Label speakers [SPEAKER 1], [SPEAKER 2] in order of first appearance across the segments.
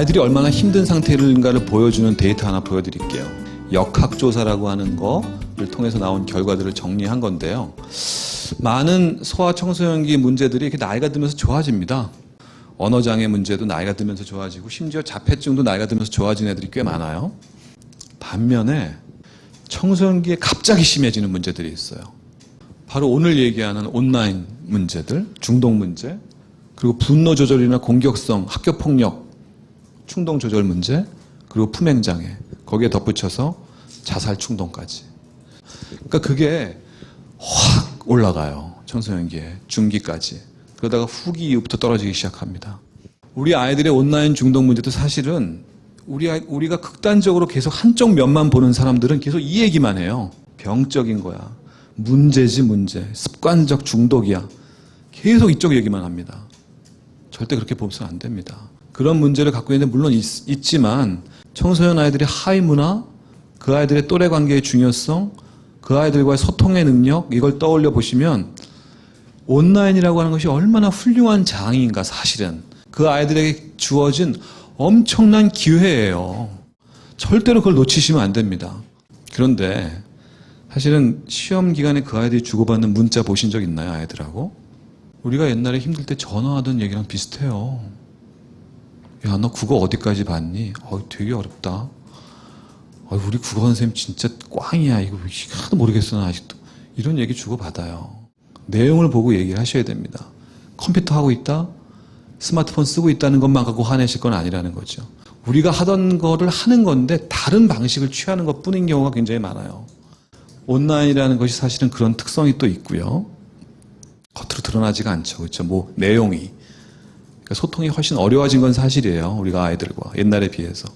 [SPEAKER 1] 아이들이 얼마나 힘든 상태인가를 보여주는 데이터 하나 보여드릴게요. 역학조사라고 하는 거를 통해서 나온 결과들을 정리한 건데요. 많은 소아 청소년기 문제들이 이렇게 나이가 들면서 좋아집니다. 언어장애 문제도 나이가 들면서 좋아지고 심지어 자폐증도 나이가 들면서 좋아지는 애들이 꽤 많아요. 반면에 청소년기에 갑자기 심해지는 문제들이 있어요. 바로 오늘 얘기하는 온라인 문제들, 중독 문제, 그리고 분노 조절이나 공격성, 학교 폭력, 충동 조절 문제, 그리고 품행 장애, 거기에 덧붙여서 자살 충동까지. 그러니까 그게 확 올라가요. 청소년기에 중기까지. 그러다가 후기 이후부터 떨어지기 시작합니다. 우리 아이들의 온라인 중독 문제도 사실은 우리 우리가 극단적으로 계속 한쪽 면만 보는 사람들은 계속 이 얘기만 해요. 병적인 거야. 문제지 문제. 습관적 중독이야. 계속 이쪽 얘기만 합니다. 절대 그렇게 보면서는 안 됩니다. 그런 문제를 갖고 있는데 물론 있, 지만 청소년 아이들의 하위 문화, 그 아이들의 또래 관계의 중요성, 그 아이들과의 소통의 능력 이걸 떠올려 보시면 온라인이라고 하는 것이 얼마나 훌륭한 장인가 사실은 그 아이들에게 주어진 엄청난 기회예요. 절대로 그걸 놓치시면 안 됩니다. 그런데 사실은 시험 기간에 그 아이들이 주고받는 문자 보신 적 있나요, 아이들하고? 우리가 옛날에 힘들 때 전화하던 얘기랑 비슷해요. 야, 너 국어 어디까지 봤니? 어, 되게 어렵다. 어, 우리 국어 선생님 진짜 꽝이야. 이거 하나도 모르겠어, 나 아직도. 이런 얘기 주고받아요. 내용을 보고 얘기하셔야 됩니다. 컴퓨터 하고 있다? 스마트폰 쓰고 있다는 것만 갖고 화내실 건 아니라는 거죠. 우리가 하던 거를 하는 건데 다른 방식을 취하는 것 뿐인 경우가 굉장히 많아요. 온라인이라는 것이 사실은 그런 특성이 또 있고요. 겉으로 드러나지가 않죠. 그렇죠. 뭐 내용이 소통이 훨씬 어려워진 건 사실이에요. 우리가 아이들과 옛날에 비해서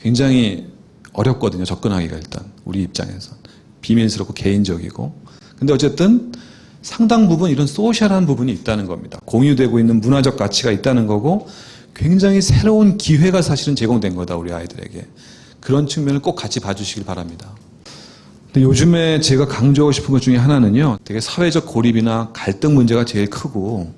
[SPEAKER 1] 굉장히 어렵거든요. 접근하기가 일단 우리 입장에서 비밀스럽고 개인적이고. 근데 어쨌든 상당 부분 이런 소셜한 부분이 있다는 겁니다. 공유되고 있는 문화적 가치가 있다는 거고 굉장히 새로운 기회가 사실은 제공된 거다 우리 아이들에게 그런 측면을 꼭 같이 봐주시길 바랍니다. 근데 요즘에 제가 강조하고 싶은 것 중에 하나는요, 되게 사회적 고립이나 갈등 문제가 제일 크고,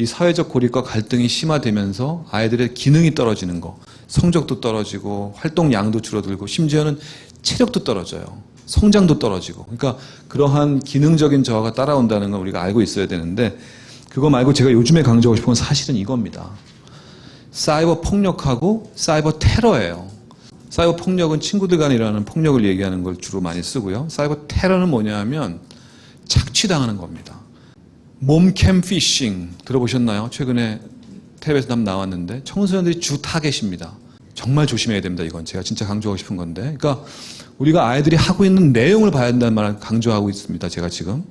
[SPEAKER 1] 이 사회적 고립과 갈등이 심화되면서 아이들의 기능이 떨어지는 거, 성적도 떨어지고, 활동량도 줄어들고, 심지어는 체력도 떨어져요. 성장도 떨어지고. 그러니까 그러한 기능적인 저하가 따라온다는 건 우리가 알고 있어야 되는데, 그거 말고 제가 요즘에 강조하고 싶은 건 사실은 이겁니다. 사이버 폭력하고 사이버 테러예요. 사이버 폭력은 친구들 간에 일어나는 폭력을 얘기하는 걸 주로 많이 쓰고요. 사이버 테러는 뭐냐 하면 착취당하는 겁니다. 몸캠 피싱 들어보셨나요? 최근에 텔레비에서 한번 나왔는데 청소년들이 주 타겟입니다. 정말 조심해야 됩니다. 이건 제가 진짜 강조하고 싶은 건데. 그러니까 우리가 아이들이 하고 있는 내용을 봐야 된다는 말을 강조하고 있습니다. 제가 지금.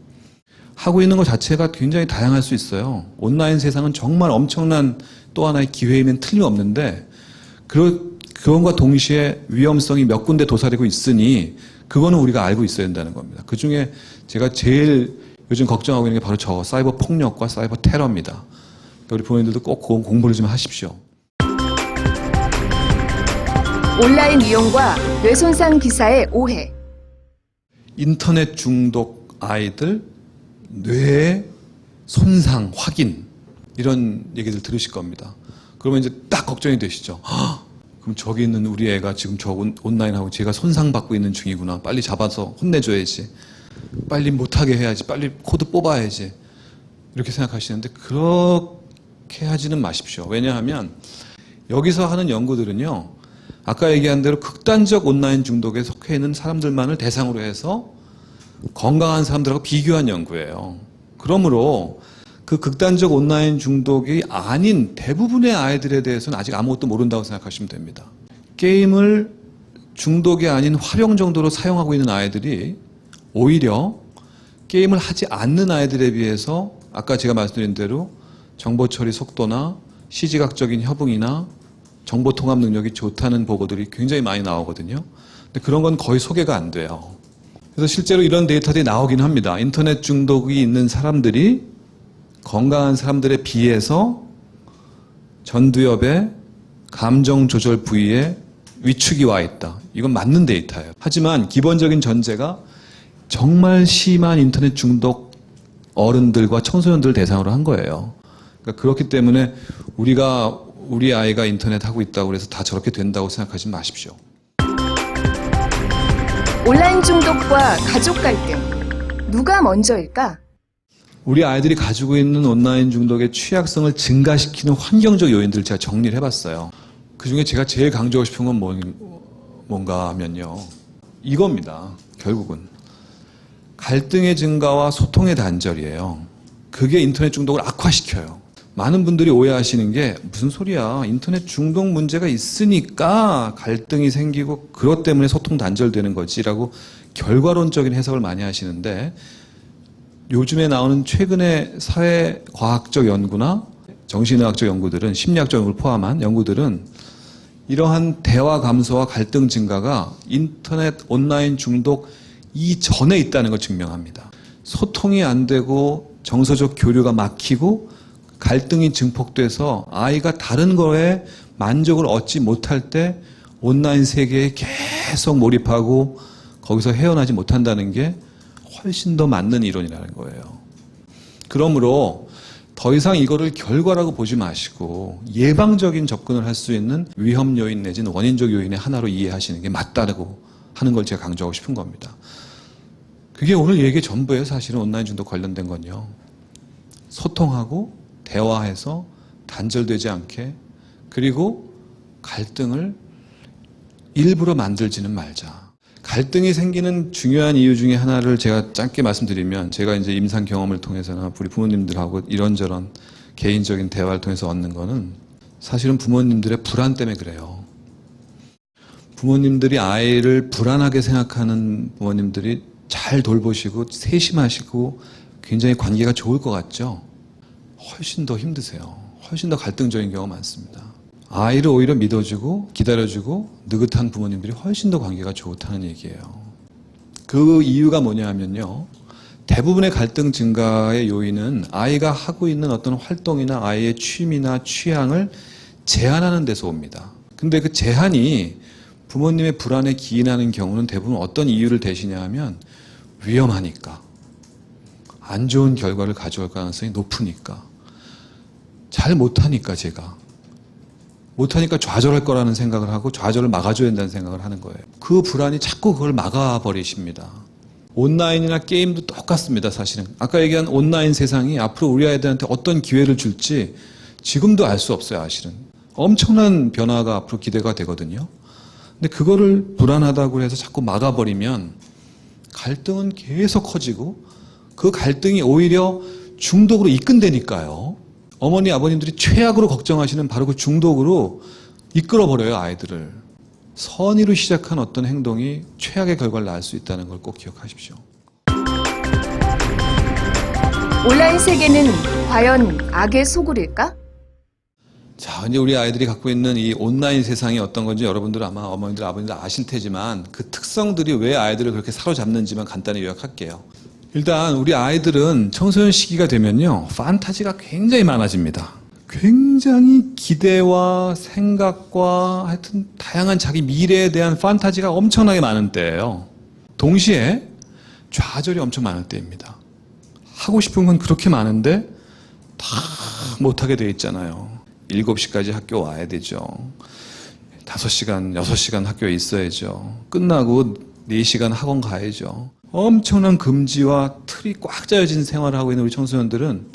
[SPEAKER 1] 하고 있는 것 자체가 굉장히 다양할 수 있어요. 온라인 세상은 정말 엄청난 또 하나의 기회이면 틀림없는데 그 그것과 동시에 위험성이 몇 군데 도사리고 있으니 그거는 우리가 알고 있어야 된다는 겁니다. 그 중에 제가 제일 요즘 걱정하고 있는 게 바로 저 사이버 폭력과 사이버 테러입니다. 우리 부모님들도 꼭 공부를 좀 하십시오.
[SPEAKER 2] 온라인 이용과 뇌손상 기사의 오해.
[SPEAKER 1] 인터넷 중독 아이들 뇌 손상 확인 이런 얘기들 들으실 겁니다. 그러면 이제 딱 걱정이 되시죠. 헉, 그럼 저기 있는 우리 애가 지금 저 온- 온라인하고 제가 손상받고 있는 중이구나. 빨리 잡아서 혼내줘야지. 빨리 못하게 해야지. 빨리 코드 뽑아야지. 이렇게 생각하시는데 그렇게 하지는 마십시오. 왜냐하면 여기서 하는 연구들은요. 아까 얘기한 대로 극단적 온라인 중독에 속해 있는 사람들만을 대상으로 해서 건강한 사람들하고 비교한 연구예요. 그러므로 그 극단적 온라인 중독이 아닌 대부분의 아이들에 대해서는 아직 아무것도 모른다고 생각하시면 됩니다. 게임을 중독이 아닌 활용 정도로 사용하고 있는 아이들이 오히려 게임을 하지 않는 아이들에 비해서 아까 제가 말씀드린 대로 정보 처리 속도나 시지각적인 협응이나 정보 통합 능력이 좋다는 보고들이 굉장히 많이 나오거든요. 근데 그런 건 거의 소개가 안 돼요. 그래서 실제로 이런 데이터들이 나오긴 합니다. 인터넷 중독이 있는 사람들이 건강한 사람들에 비해서 전두엽의 감정 조절 부위에 위축이 와 있다. 이건 맞는 데이터예요. 하지만 기본적인 전제가 정말 심한 인터넷 중독 어른들과 청소년들을 대상으로 한 거예요. 그러니까 그렇기 때문에 우리가 우리 아이가 인터넷 하고 있다고 해서 다 저렇게 된다고 생각하지 마십시오.
[SPEAKER 2] 온라인 중독과 가족 갈등. 누가 먼저일까?
[SPEAKER 1] 우리 아이들이 가지고 있는 온라인 중독의 취약성을 증가시키는 환경적 요인들을 제가 정리를 해봤어요. 그 중에 제가 제일 강조하고 싶은 건 뭐- 뭔가 하면요. 이겁니다. 결국은. 갈등의 증가와 소통의 단절이에요. 그게 인터넷 중독을 악화시켜요. 많은 분들이 오해하시는 게 무슨 소리야. 인터넷 중독 문제가 있으니까 갈등이 생기고 그것 때문에 소통 단절되는 거지라고 결과론적인 해석을 많이 하시는데 요즘에 나오는 최근의 사회과학적 연구나 정신의학적 연구들은 심리학적 연구를 포함한 연구들은 이러한 대화 감소와 갈등 증가가 인터넷 온라인 중독 이전에 있다는 걸 증명합니다. 소통이 안 되고 정서적 교류가 막히고 갈등이 증폭돼서 아이가 다른 거에 만족을 얻지 못할 때 온라인 세계에 계속 몰입하고 거기서 헤어나지 못한다는 게 훨씬 더 맞는 이론이라는 거예요. 그러므로 더 이상 이거를 결과라고 보지 마시고 예방적인 접근을 할 수 있는 위험 요인 내지는 원인적 요인의 하나로 이해하시는 게 맞다고 하는 걸 제가 강조하고 싶은 겁니다. 그게 오늘 얘기 전부예요. 사실은 온라인 중독 관련된 건요. 소통하고 대화해서 단절되지 않게 그리고 갈등을 일부러 만들지는 말자. 갈등이 생기는 중요한 이유 중에 하나를 제가 짧게 말씀드리면 제가 이제 임상 경험을 통해서나 우리 부모님들하고 이런저런 개인적인 대화를 통해서 얻는 거는 사실은 부모님들의 불안 때문에 그래요. 부모님들이 아이를 불안하게 생각하는 부모님들이 잘 돌보시고 세심하시고 굉장히 관계가 좋을 것 같죠? 훨씬 더 힘드세요. 훨씬 더 갈등적인 경우가 많습니다. 아이를 오히려 믿어주고 기다려주고 느긋한 부모님들이 훨씬 더 관계가 좋다는 얘기예요. 그 이유가 뭐냐 하면요. 대부분의 갈등 증가의 요인은 아이가 하고 있는 어떤 활동이나 아이의 취미나 취향을 제한하는 데서 옵니다. 근데 그 제한이 부모님의 불안에 기인하는 경우는 대부분 어떤 이유를 대시냐 하면 위험하니까. 안 좋은 결과를 가져올 가능성이 높으니까. 잘 못하니까 제가. 못하니까 좌절할 거라는 생각을 하고 좌절을 막아줘야 된다는 생각을 하는 거예요. 그 불안이 자꾸 그걸 막아버리십니다. 온라인이나 게임도 똑같습니다, 사실은. 아까 얘기한 온라인 세상이 앞으로 우리 아이들한테 어떤 기회를 줄지 지금도 알 수 없어요, 사실은. 엄청난 변화가 앞으로 기대가 되거든요. 근데 그거를 불안하다고 해서 자꾸 막아버리면 갈등은 계속 커지고 그 갈등이 오히려 중독으로 이끈다니까요. 어머니, 아버님들이 최악으로 걱정하시는 바로 그 중독으로 이끌어 버려요, 아이들을. 선의로 시작한 어떤 행동이 최악의 결과를 낳을 수 있다는 걸 꼭 기억하십시오.
[SPEAKER 2] 온라인 세계는 과연 악의 소굴일까?
[SPEAKER 1] 자, 이제 우리 아이들이 갖고 있는 이 온라인 세상이 어떤 건지 여러분들 아마 어머님들, 아버님들 아실 테지만 그 특성들이 왜 아이들을 그렇게 사로잡는지만 간단히 요약할게요. 일단 우리 아이들은 청소년 시기가 되면요. 판타지가 굉장히 많아집니다. 굉장히 기대와 생각과 하여튼 다양한 자기 미래에 대한 판타지가 엄청나게 많은 때예요. 동시에 좌절이 엄청 많을 때입니다. 하고 싶은 건 그렇게 많은데 다 못하게 돼 있잖아요. 7시까지 학교 와야 되죠. 5시간, 6시간 학교에 있어야죠. 끝나고 4시간 학원 가야죠. 엄청난 금지와 틀이 꽉 짜여진 생활을 하고 있는 우리 청소년들은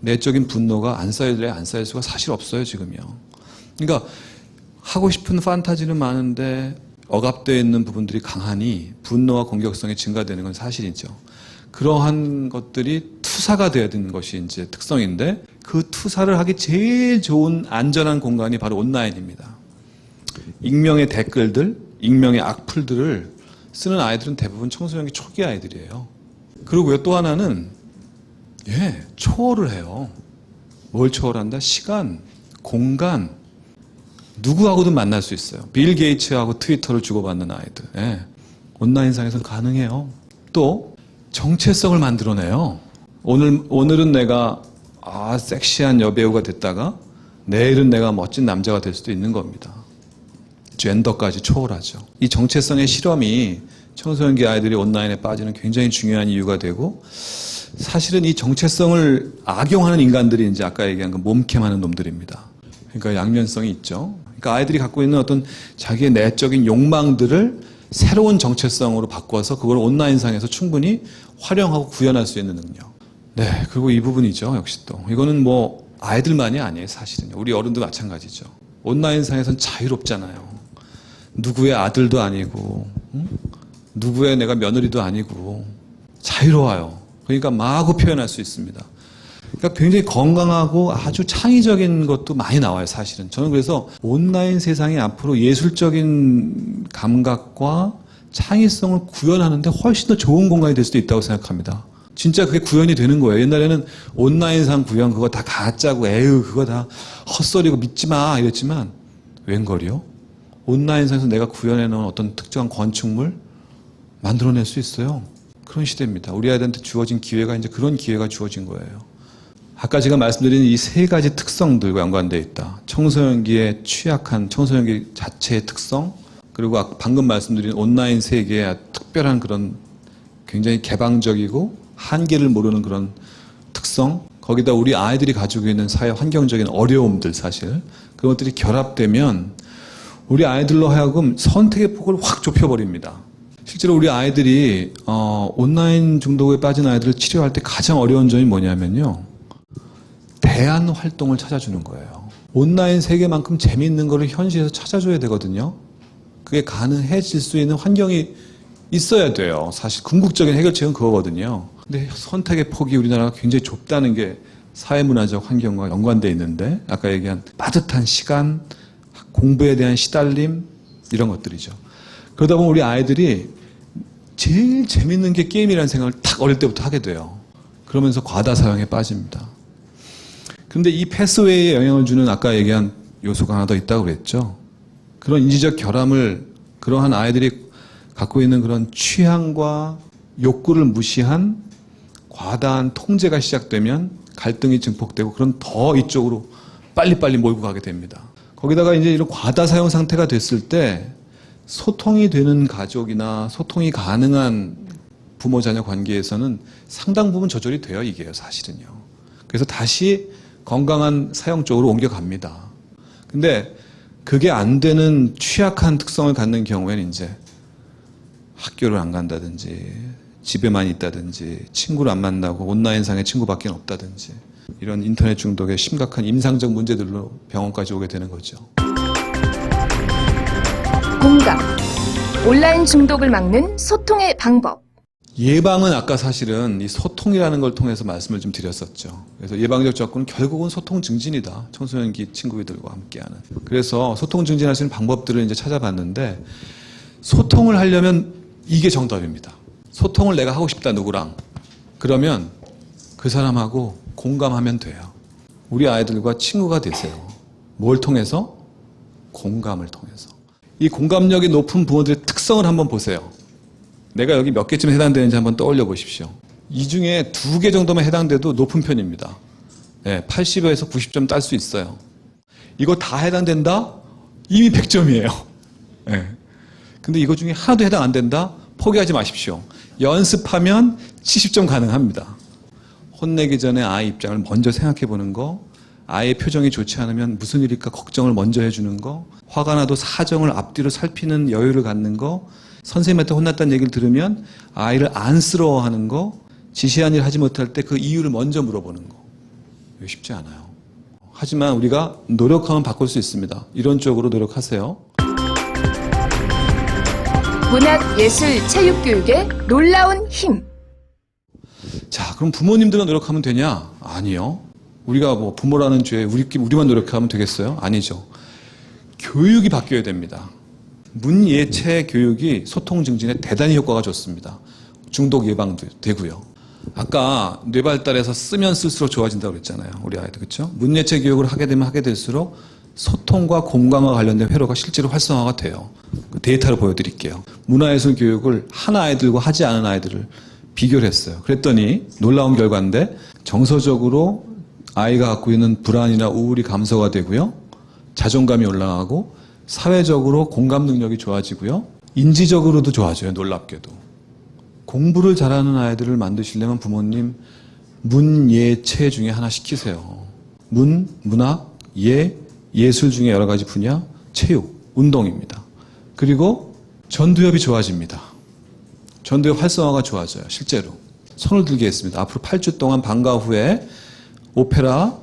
[SPEAKER 1] 내적인 분노가 안 쌓일래 안 쌓일 수가 사실 없어요, 지금요. 그러니까 하고 싶은 판타지는 많은데 억압되어 있는 부분들이 강하니 분노와 공격성이 증가되는 건 사실이죠. 그러한 것들이 투사가 되어야 되는 것이 이제 특성인데 그 투사를 하기 제일 좋은 안전한 공간이 바로 온라인입니다. 익명의 댓글들, 익명의 악플들을 쓰는 아이들은 대부분 청소년기 초기 아이들이에요. 그리고요 또 하나는 예 초월을 해요. 뭘 초월한다? 시간, 공간, 누구하고든 만날 수 있어요. 빌 게이츠하고 트위터를 주고받는 아이들. 예. 온라인상에서 가능해요. 또 정체성을 만들어내요. 오늘 오늘은 내가 아 섹시한 여배우가 됐다가 내일은 내가 멋진 남자가 될 수도 있는 겁니다. 젠더까지 초월하죠. 이 정체성의 실험이 청소년기 아이들이 온라인에 빠지는 굉장히 중요한 이유가 되고 사실은 이 정체성을 악용하는 인간들이 이제 아까 얘기한 그 몸캠하는 놈들입니다. 그러니까 양면성이 있죠. 그러니까 아이들이 갖고 있는 어떤 자기의 내적인 욕망들을 새로운 정체성으로 바꿔서 그걸 온라인상에서 충분히 활용하고 구현할 수 있는 능력. 네, 그리고 이 부분이죠. 역시 또 이거는 뭐 아이들만이 아니에요. 사실은요. 우리 어른도 마찬가지죠. 온라인상에선 자유롭잖아요. 누구의 아들도 아니고, 응? 누구의 내가 며느리도 아니고 자유로워요. 그러니까 마구 표현할 수 있습니다. 그러니까 굉장히 건강하고 아주 창의적인 것도 많이 나와요, 사실은. 저는 그래서 온라인 세상이 앞으로 예술적인 감각과 창의성을 구현하는데 훨씬 더 좋은 공간이 될 수도 있다고 생각합니다. 진짜 그게 구현이 되는 거예요. 옛날에는 온라인상 구현 그거 다 가짜고 에휴 그거 다 헛소리고 믿지 마 이랬지만 웬걸이요? 온라인상에서 내가 구현해 놓은 어떤 특정한 건축물 만들어낼 수 있어요. 그런 시대입니다. 우리 아이들한테 주어진 기회가 이제 그런 기회가 주어진 거예요. 아까 제가 말씀드린 이 세 가지 특성들과 연관되어 있다. 청소년기의 취약한 청소년기 자체의 특성, 그리고 아까 방금 말씀드린 온라인 세계의 특별한 그런 굉장히 개방적이고 한계를 모르는 그런 특성, 거기다 우리 아이들이 가지고 있는 사회 환경적인 어려움들 사실, 그런 것들이 결합되면 우리 아이들로 하여금 선택의 폭을 확 좁혀버립니다. 실제로 우리 아이들이 어, 온라인 중독에 빠진 아이들을 치료할 때 가장 어려운 점이 뭐냐면요. 대안 활동을 찾아주는 거예요. 온라인 세계만큼 재미있는 거를 현실에서 찾아줘야 되거든요. 그게 가능해질 수 있는 환경이 있어야 돼요. 사실 궁극적인 해결책은 그거거든요. 근데 선택의 폭이 우리나라가 굉장히 좁다는 게 사회문화적 환경과 연관돼 있는데 아까 얘기한 빠듯한 시간, 공부에 대한 시달림 이런 것들이죠. 그러다 보면 우리 아이들이 제일 재밌는 게 게임이라는 생각을 탁 어릴 때부터 하게 돼요. 그러면서 과다 사용에 빠집니다. 근데 이 패스웨이에 영향을 주는 아까 얘기한 요소가 하나 더 있다고 그랬죠. 그런 인지적 결함을 그러한 아이들이 갖고 있는 그런 취향과 욕구를 무시한 과다한 통제가 시작되면 갈등이 증폭되고 그런 더 이쪽으로 빨리빨리 몰고 가게 됩니다. 거기다가 이제 이런 과다 사용 상태가 됐을 때 소통이 되는 가족이나 소통이 가능한 부모 자녀 관계에서는 상당 부분 조절이 돼요, 이게요, 사실은요. 그래서 다시 건강한 사용 쪽으로 옮겨갑니다. 근데 그게 안 되는 취약한 특성을 갖는 경우에는 이제 학교를 안 간다든지 집에만 있다든지 친구를 안 만나고 온라인상의 친구밖에 없다든지 이런 인터넷 중독의 심각한 임상적 문제들로 병원까지 오게 되는 거죠.
[SPEAKER 2] 공감. 온라인 중독을 막는 소통의 방법.
[SPEAKER 1] 예방은 아까 사실은 이 소통이라는 걸 통해서 말씀을 좀 드렸었죠. 그래서 예방적 접근은 결국은 소통 증진이다. 청소년기 친구들과 함께하는. 그래서 소통 증진할 수 있는 방법들을 이제 찾아봤는데 소통을 하려면 이게 정답입니다. 소통을 내가 하고 싶다 누구랑 그러면 그 사람하고 공감하면 돼요. 우리 아이들과 친구가 되세요. 뭘 통해서? 공감을 통해서. 이 공감력이 높은 부모들의 특성을 한번 보세요. 내가 여기 몇 개쯤 해당되는지 한번 떠올려 보십시오. 이 중에 두 개 정도만 해당돼도 높은 편입니다. 네, 80에서 90점 딸 수 있어요. 이거 다 해당된다? 이미 100점이에요. 네. 근데 이거 중에 하나도 해당 안 된다? 포기하지 마십시오. 연습하면 70점 가능합니다. 혼내기 전에 아이 입장을 먼저 생각해 보는 거, 아이의 표정이 좋지 않으면 무슨 일일까 걱정을 먼저 해주는 거, 화가 나도 사정을 앞뒤로 살피는 여유를 갖는 거, 선생님한테 혼났다는 얘기를 들으면 아이를 안쓰러워하는 거, 지시한 일 하지 못할 때 그 이유를 먼저 물어보는 거. 쉽지 않아요. 하지만 우리가 노력하면 바꿀 수 있습니다. 이런 쪽으로 노력하세요.
[SPEAKER 2] 문학, 예술, 체육 교육의 놀라운 힘.
[SPEAKER 1] 자, 그럼 부모님들은 노력하면 되냐? 아니요. 우리가 뭐 부모라는 죄에 우리끼리 우리만 노력하면 되겠어요? 아니죠. 교육이 바뀌어야 됩니다. 문예체 교육이 소통 증진에 대단히 효과가 좋습니다. 중독 예방도 되고요. 아까 뇌 발달에서 쓰면 쓸수록 좋아진다고 그랬잖아요. 우리 아이들 그렇죠? 문예체 교육을 하게 되면 하게 될수록 소통과 공감과 관련된 회로가 실제로 활성화가 돼요. 그 데이터를 보여드릴게요. 문화예술 교육을 한 아이들과 하지 않은 아이들을 비교를 했어요. 그랬더니 놀라운 결과인데 정서적으로 아이가 갖고 있는 불안이나 우울이 감소가 되고요. 자존감이 올라가고 사회적으로 공감 능력이 좋아지고요. 인지적으로도 좋아져요. 놀랍게도. 공부를 잘하는 아이들을 만드시려면 부모님 문, 예, 체 중에 하나 시키세요. 문, 문학, 예, 예술 중에 여러 가지 분야, 체육, 운동입니다. 그리고 전두엽이 좋아집니다. 전두엽 활성화가 좋아져요, 실제로. 손을 들겠습니다. 앞으로 8주 동안 방과 후에 오페라,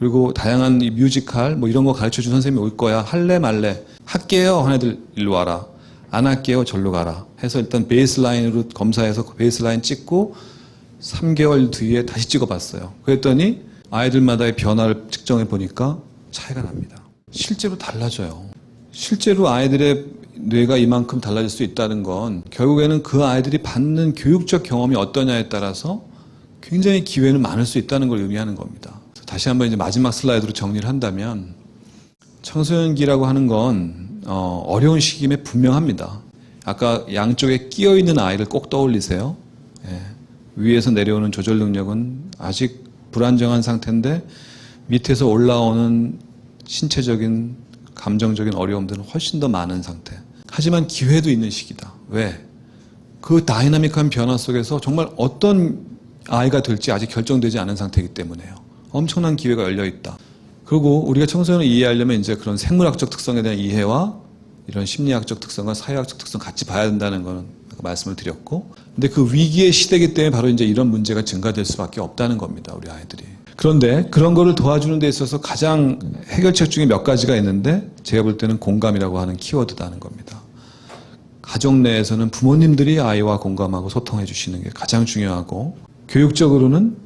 [SPEAKER 1] 그리고 다양한 이 뮤지컬, 뭐 이런 거 가르쳐 준 선생님이 올 거야. 할래 말래. 할게요. 한 애들 일로 와라. 안 할게요. 절로 가라. 해서 일단 베이스라인으로 검사해서 그 베이스라인 찍고 3개월 뒤에 다시 찍어봤어요. 그랬더니 아이들마다의 변화를 측정해 보니까 차이가 납니다. 실제로 달라져요. 실제로 아이들의 뇌가 이만큼 달라질 수 있다는 건 결국에는 그 아이들이 받는 교육적 경험이 어떠냐에 따라서 굉장히 기회는 많을 수 있다는 걸 의미하는 겁니다. 다시 한번 이제 마지막 슬라이드로 정리를 한다면 청소년기라고 하는 건 어, 어려운 시기임에 분명합니다. 아까 양쪽에 끼어 있는 아이를 꼭 떠올리세요. 예. 위에서 내려오는 조절 능력은 아직 불안정한 상태인데 밑에서 올라오는 신체적인 감정적인 어려움들은 훨씬 더 많은 상태. 하지만 기회도 있는 시기다. 왜? 그 다이나믹한 변화 속에서 정말 어떤 아이가 될지 아직 결정되지 않은 상태이기 때문에요. 엄청난 기회가 열려 있다. 그리고 우리가 청소년을 이해하려면 이제 그런 생물학적 특성에 대한 이해와 이런 심리학적 특성과 사회학적 특성 같이 봐야 된다는 거는 말씀을 드렸고, 근데 그 위기의 시대이기 때문에 바로 이제 이런 문제가 증가될 수밖에 없다는 겁니다, 우리 아이들이. 그런데 그런 거를 도와주는 데 있어서 가장 해결책 중에 몇 가지가 있는데 제가 볼 때는 공감이라고 하는 키워드다는 겁니다. 가족 내에서는 부모님들이 아이와 공감하고 소통해 주시는 게 가장 중요하고 교육적으로는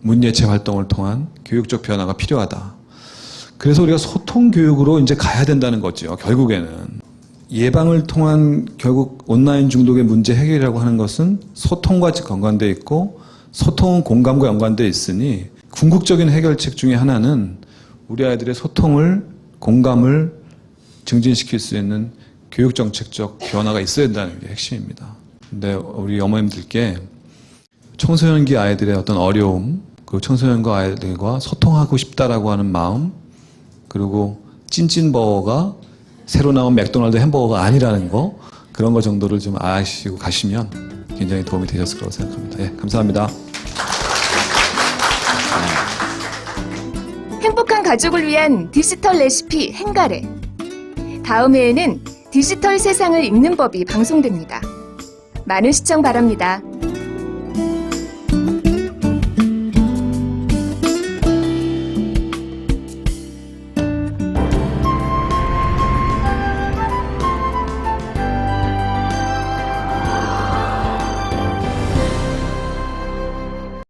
[SPEAKER 1] 문예체 활동을 통한 교육적 변화가 필요하다. 그래서 우리가 소통 교육으로 이제 가야 된다는 거죠. 결국에는 예방을 통한 결국 온라인 중독의 문제 해결이라고 하는 것은 소통과 연관돼 있고 소통은 공감과 연관돼 있으니 궁극적인 해결책 중에 하나는 우리 아이들의 소통을 공감을 증진시킬 수 있는 교육 정책적 변화가 있어야 된다는 게 핵심입니다. 근데 우리 어머님들께 청소년기 아이들의 어떤 어려움, 그 청소년과 아이들과 소통하고 싶다라고 하는 마음, 그리고 찐찐버거가 새로 나온 맥도날드 햄버거가 아니라는 거, 그런 거 정도를 좀 아시고 가시면 굉장히 도움이 되셨을 거라고 생각합니다. 예, 감사합니다.
[SPEAKER 2] 행복한 가족을 위한 디지털 레시피 행가래. 다음 회에는 디지털 세상을 읽는 법이 방송됩니다. 많은 시청 바랍니다.